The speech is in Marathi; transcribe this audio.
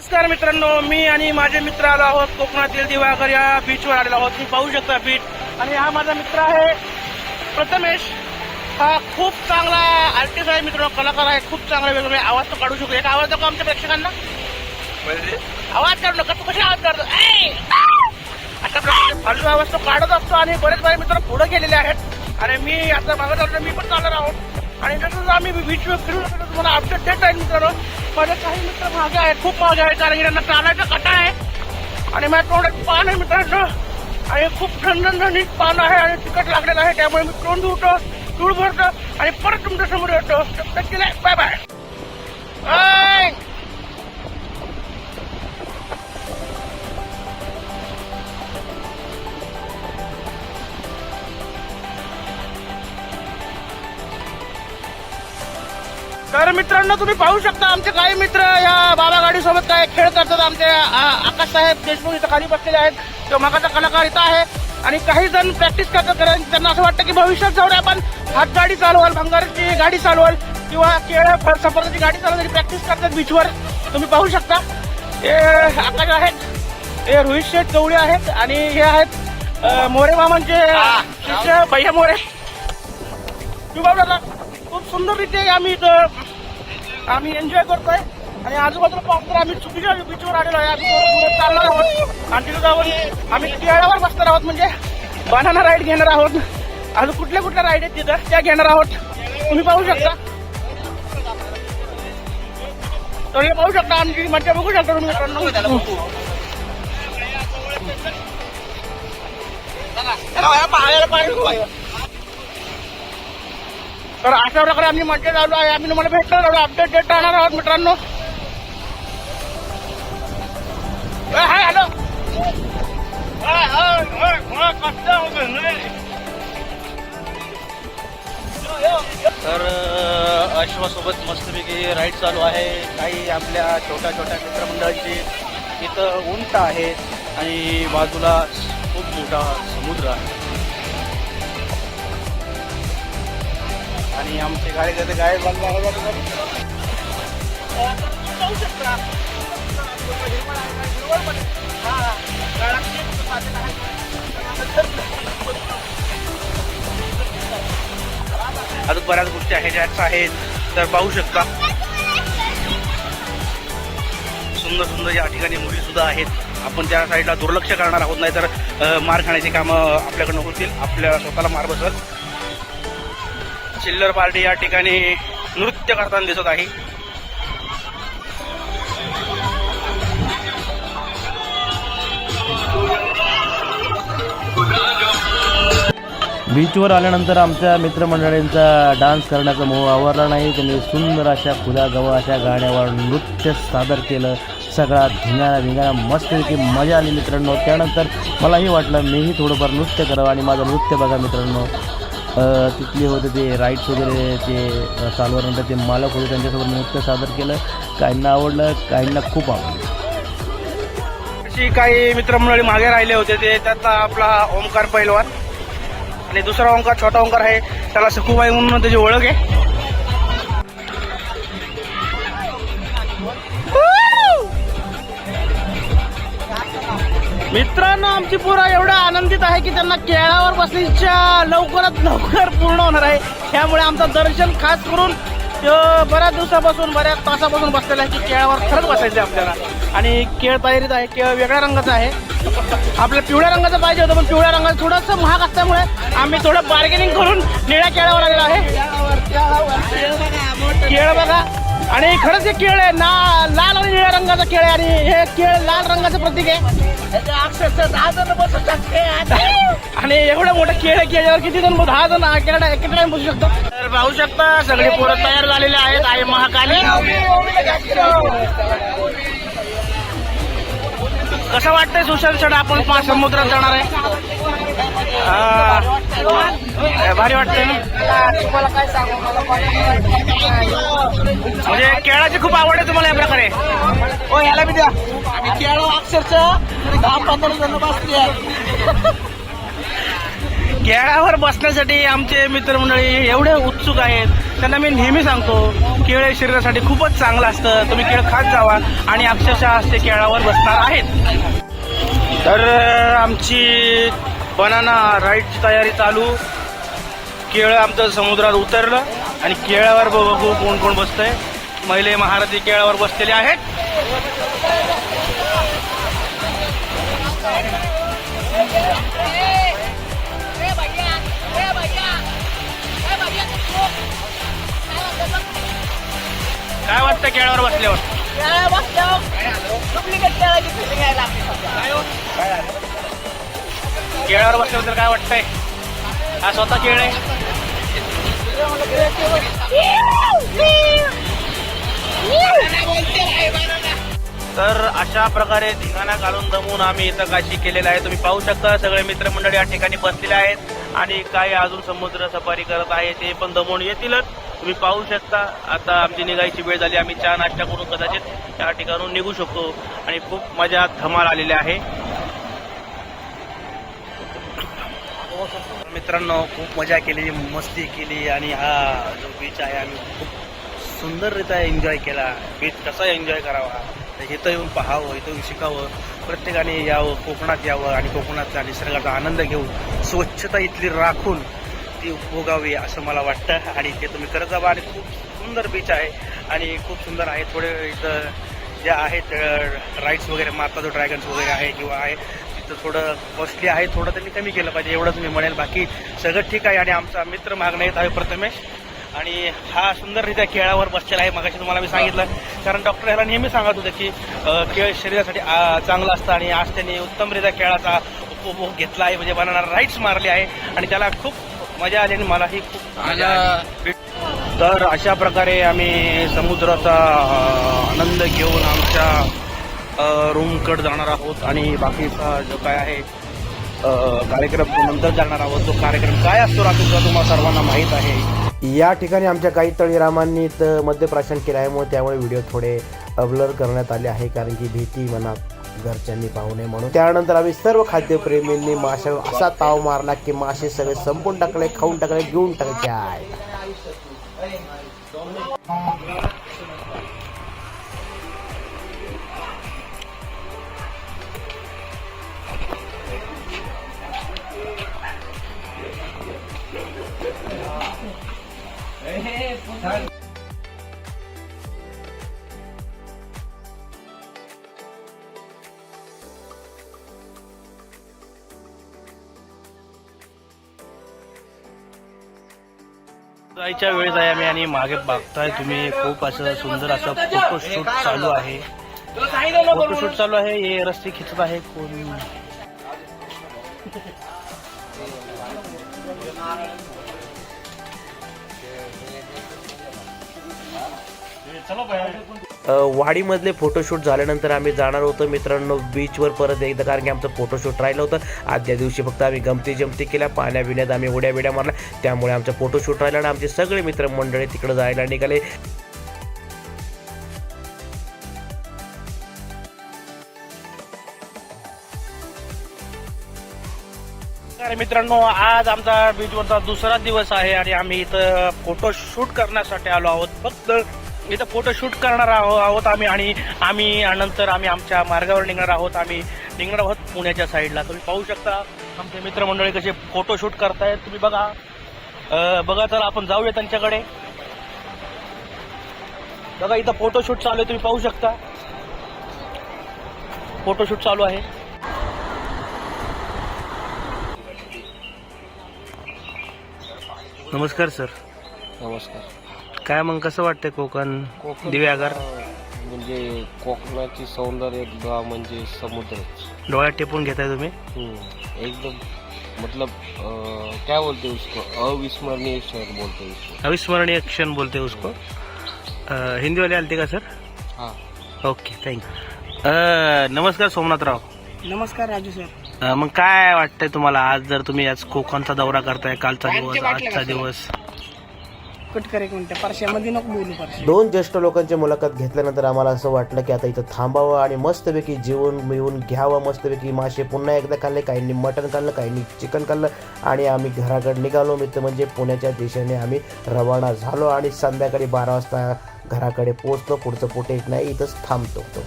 नमस्कार मित्रांनो मी आणि माझे मित्र आलो आहोत कोकणातील दिवाकर या बीचवर आलेलो आहोत. मी पाहू शकता बीच आणि हा माझा मित्र आहे प्रथमेश. हा खूप चांगला आर्टिस्ट आहे मित्रांनो कलाकार आहे. खूप चांगला वेगवेगळे आवाज तो काढू शकतो. एक आवाज दाखव आमच्या प्रेक्षकांना. म्हणजे? आवाज काढू नका तू कशी आवाज काढतो! अशा प्रकारे फालतू आवाज तो काढत असतो आणि बरेच बरे मित्र पुढे गेलेले आहेत. आणि मी आता मागत मी पण चालणार आहोत. आणि तसंच आम्ही बीचवर फिरून तुम्हाला अपडेट देत आहे मित्रांनो माझे काही मित्र मागे आहेत खूप मागे आहेत कारण की त्यांना चालायचा कटा आहे आणि माझ्या तोंडात पान आहे मित्रांनो आणि खूप थंड पान आहे आणि तिकट लागलेलं आहे त्यामुळे मी तोंड धुतो धूळ भरतो आणि परत तुमच्यासमोर येतो बाय बाय तर मित्रांनो तुम्ही पाहू शकता आमचे काही मित्र या बाबा गाडी सोबत काय खेळ करतात आमचे आकाश साहेब देशमुख इथं खाली बसलेले आहेत. तो मगाचा कलाकार इथं आहे. आणि काही जण प्रॅक्टिस करतात कारण त्यांना असं वाटतं की भविष्यात जाऊन आपण हात गाडी चालवाल भंगाराची गाडी चालवाल किंवा केळ सफरची गाडी चालवायची प्रॅक्टिस करतात बीचवर तुम्ही पाहू शकता. हे आकाश आहेत. हे रोहित शेठ गवळे आहेत. आणि हे आहेत मोरे मामांचे शिष्य भैया मोरे. तुम्ही पाहू सुंदररीत्या सुंदर आम्ही इथं आम्ही एन्जॉय करतोय. आणि आजूबाजूला पाहून तर आम्ही चुकीच्या बीचवर आलेलो आहे. आम्ही चालणार आहोत. आणि तिथं जाऊन आम्ही केळावर बसणार आहोत म्हणजे बनाना राईड घेणार आहोत. अजून कुठल्या कुठल्या राईड आहेत तिथं त्या घेणार आहोत. तुम्ही पाहू शकता. तर हे पाहू शकता आमची मज्जा बघू शकता तुम्ही मित्रांनो. तर अशा प्रकारे आम्ही मजा आलो आहे. आम्ही तुम्हाला भेटणार आहोत. अपडेट देत राहणार आहोत मित्रांनो. Hi hello. हो तर अश्वासोबत मस्तपैकी राईड चालू आहे. काही आपल्या छोट्या छोट्या मित्रमंडळांची इथं उंट आहे आणि बाजूला खूप मोठा समुद्र आहे. आणि आमचे गाडी करते गाय शकता. अजून बऱ्याच गोष्टी आहेत ज्याच आहेत तर पाहू शकता. सुंदर सुंदर या ठिकाणी मुली सुद्धा आहेत. आपण त्या साईडला दुर्लक्ष करणार आहोत नाही तर मार खाण्याची कामं आपल्याकडनं होतील. आपल्या स्वतःला मार बसल चिल्लर पार्टी या ठिकाणी नृत्य करताना दिसत आहे. बीचवर आल्यानंतर आमच्या मित्रमंडळींचा डान्स करण्याचा मोह आवरला नाही. त्यांनी सुंदर अशा खुल्या गवा अशा गाण्यावर नृत्य सादर केलं. सगळा धिंगाणा धिंगाणा मस्तपैकी मजा आली मित्रांनो. त्यानंतर मलाही वाटलं मीही थोडंफार नृत्य करावं आणि माझं नृत्य बघा मित्रांनो. तिथले होते ते राईट्स वगैरे ते अ, चालवल्यानंतर ते मालक होते त्यांच्यासोबत नृत्य सादर केलं. काहींना आवडलं काहींना खूप आवडलं. अशी काही मित्रमंडळी मागे राहिले होते ते त्यातला आपला ओंकार पैलवान आणि दुसरा ओंकार छोटा ओंकार आहे त्याला सखूबाई म्हणून त्याची ओळख आहे. मित्रांनो आमची पुरा एवढा आनंदित आहे की त्यांना केळावर बसण्याच्या लवकरात लवकर पूर्ण होणार आहे. त्यामुळे आमचं दर्शन खास करून बऱ्याच दिवसापासून बऱ्याच तासापासून बसलेलं आहे की केळावर खरंच बसायचं आहे आपल्याला. आणि केळ तयारीत आहे केळ वेगळ्या रंगाचा आहे. आपल्याला पिवळ्या रंगाचं पाहिजे होतं पण पिवळ्या रंगाचं थोडंसं महाग असल्यामुळे आम्ही थोडं बार्गेनिंग करून निळ्या केळावर आलेलो आहे. केळ बघा आणि खरंच हे केळ आहे. ना लाल आणि निळ्या रंगाचं केळ आहे आणि हे केळ लाल रंगाचं प्रतीक आहे. आणि एवढं मोठं केळ आहे की याच्यावर किती जण दहा जण केळ किती जण बसू शकतो. तर पाहू शकता सगळे पोरं तयार झालेले आहेत. आई महाकाली. कसं वाटतंय सुशांत सर आपण पाच समुद्रात जाणार आहे. भारी वाटतंय ना? तुम्हाला काय सांगू? मला खूप आवड आहे तुम्हाला या प्रकारे. हो याला बी द्या. आम्ही केळं अक्षरशः दहा पंधरा जण बसले केळावर बसण्यासाठी आमचे मित्रमंडळी एवढे उत्सुक आहेत. त्यांना मी नेहमी सांगतो केळ हे शरीरासाठी खूपच चांगलं असतं. तुम्ही केळ खात जावा आणि अक्षरशः ते केळावर बसणार आहेत. तर आमची बनाना राईडची तयारी चालू. केळ आमचं समुद्रात उतरलं आणि केळावर बघू कोण कोण बसतंय. महिले महारथी केळावर बसलेले आहेत. काय वाटतं केळावर बसल्यावर? केळावर बसल्याबद्दल काय वाटतंय? हा स्वतः केळ आहे. तर अशा प्रकारे धिंगाणा घालून दमून आम्ही इथं काशी केलेलं आहे. तुम्ही पाहू शकता सगळे मित्रमंडळी या ठिकाणी बसलेले आहेत आणि काही अजून समुद्र सफारी करत आहे ते पण दमून येतीलच. तुम्ही पाहू शकता आता आमची निघायची वेळ झाली आम्ही चहा नाश्ता करून कदाचित त्या ठिकाणून निघू शकतो. आणि खूप मजा धमाल आलेली आहे. मित्रांनो खूप मजा केली मस्ती केली आणि हा जो बीच आहे आम्ही खूप सुंदररित्या एन्जॉय केला. बीच कसा एन्जॉय करावा? इथं येऊन पाहावं इथं येऊन शिकावं. प्रत्येकाने यावं कोकणात यावं आणि कोकणातल्या निसर्गाचा आनंद घेऊन स्वच्छता इथली राखून ती उपभोगावी असं मला वाटतं. आणि ते तुम्ही करत जावा. आणि खूप सुंदर बीच आहे. आणि खूप सुंदर आहे. थोडे इथं जे आहेत राईड्स वगैरे माता जो ड्रॅगन्स वगैरे आहे किंवा आहे तिथं थोडं कॉस्टली आहे. थोडं त्यांनी कमी केलं पाहिजे. एवढंच मी म्हणेल. बाकी सगळं ठीक आहे. आणि आमचा मित्र मागणं येत आहे प्रथमेश. आणि हा सुंदररित्या खेळावर बसलेला आहे. मगाशी तुम्हाला मी सांगितलं. कारण डॉक्टर ह्याला नेहमी सांगत होते की खेळ शरीरासाठी चांगला असतं आणि आज त्यांनी उत्तमरित्या खेळाचा उपभोग घेतला आहे. म्हणजे बनाना राईट्स मारले आहे. आणि त्याला खूप मजा आली आणि मलाही खूप मजा तर अशा प्रकारे आम्ही समुद्राचा आनंद घेऊन आमच्या रूमकडे जाणार आहोत. आणि बाकीचा जो काय आहे कार्यक्रम नंतर जाणार आहोत. तो कार्यक्रम काय असतो रात्रीचा तुम्हाला सर्वांना माहीत आहे. या ठिकाणी आमच्या काही तळीरामांनी तर मद्यप्राशन केलं आहे मग त्यामुळे व्हिडिओ थोडे ब्लर करण्यात आले आहे कारण की भीती मनात घरच्यांनी पाहू नये म्हणून. त्यानंतर आम्ही सर्व खाद्यप्रेमींनी माशावर असा ताव मारला की मासे सगळे संपून टाकले खाऊन टाकले घेऊन टाकायचे आहे जायच्या वेळेस आहे आम्ही आणि मागे बघताय तुम्ही खूप असं सुंदर असं फोटोशूट चालू आहे. फोटोशूट चालू आहे हे रस्ते खिचत आहे कोण? अ, वाडीमधले फोटोशूट झाल्यानंतर आम्ही जाणार होतो. मित्रांनो बीचवर परत एकदा कारण की आमचं फोटोशूट राहिलं होतं. आदल्या दिवशी फक्त आम्ही गमती जमती केल्या. पाण्या बिण्यात आम्ही उड्या बिड्या मारल्या. त्यामुळे आमचं फोटोशूट राहिलं आणि आमचे सगळे मित्रमंडळी तिकडे जायला निघाले. मित्रांनो आज आमचा बीचवरचा दुसरा दिवस आहे आणि आम्ही इथं फोटो शूट करण्यासाठी आलो आहोत. फक्त इथं फोटो शूट करणार आहो- आहोत आम्ही आणि आम्ही नंतर आम्ही आमच्या मार्गावर निघणार आहोत. आम्ही निघणार आहोत पुण्याच्या साईडला तुम्ही पाहू शकता आमचे मित्रमंडळी कसे फोटो शूट करतायत. तुम्ही बघा. बघा तर आपण जाऊया त्यांच्याकडे. बघा इथं फोटो शूट चालू आहे. तुम्ही पाहू शकता. फोटो शूट चालू आहे. नमस्कार सर. नमस्कार. काय मग कसं वाटतंय कोकण? कोकण दिव्यागर म्हणजे कोकणाची सौंदर्य म्हणजे समुद्र डोळ्यात टेपून घेताय तुम्ही? एकदम. मतलब अ, क्या बोलते उसको? अविस्मरणीय शहर बोलते उसको. अविस्मरणीय क्षण बोलते उसको. अं, हिंदी वाले आलते का सर? हाँ. ओके थँक्यू नमस्कार सोमनाथराव. नमस्कार राजू सर. अं, मग काय वाटतंय तुम्हाला? आज जर तुम्ही आज कोकणचा दौरा करताय कालचा दिवस आजचा दिवस? कट कर एक मिनिट. परश्यामध्ये नको बोलू परश्या. दोन ज्येष्ठ लोकांची मुलाखत घेतल्यानंतर आम्हाला असं वाटलं की आता इथं थांबावं आणि मस्तपैकी जेवण मिळून घ्यावं. मस्तपैकी मासे पुन्हा एकदा खाल्ले काहींनी मटण खाल्लं काहींनी चिकन खाल्लं आणि आम्ही घराकडे निघालो. मित्र म्हणजे पुण्याच्या दिशेने आम्ही रवाना झालो आणि संध्याकाळी बारा वाजता घराकडे पोचलो पुढचं फुटेज नाही इथंच थांबतो.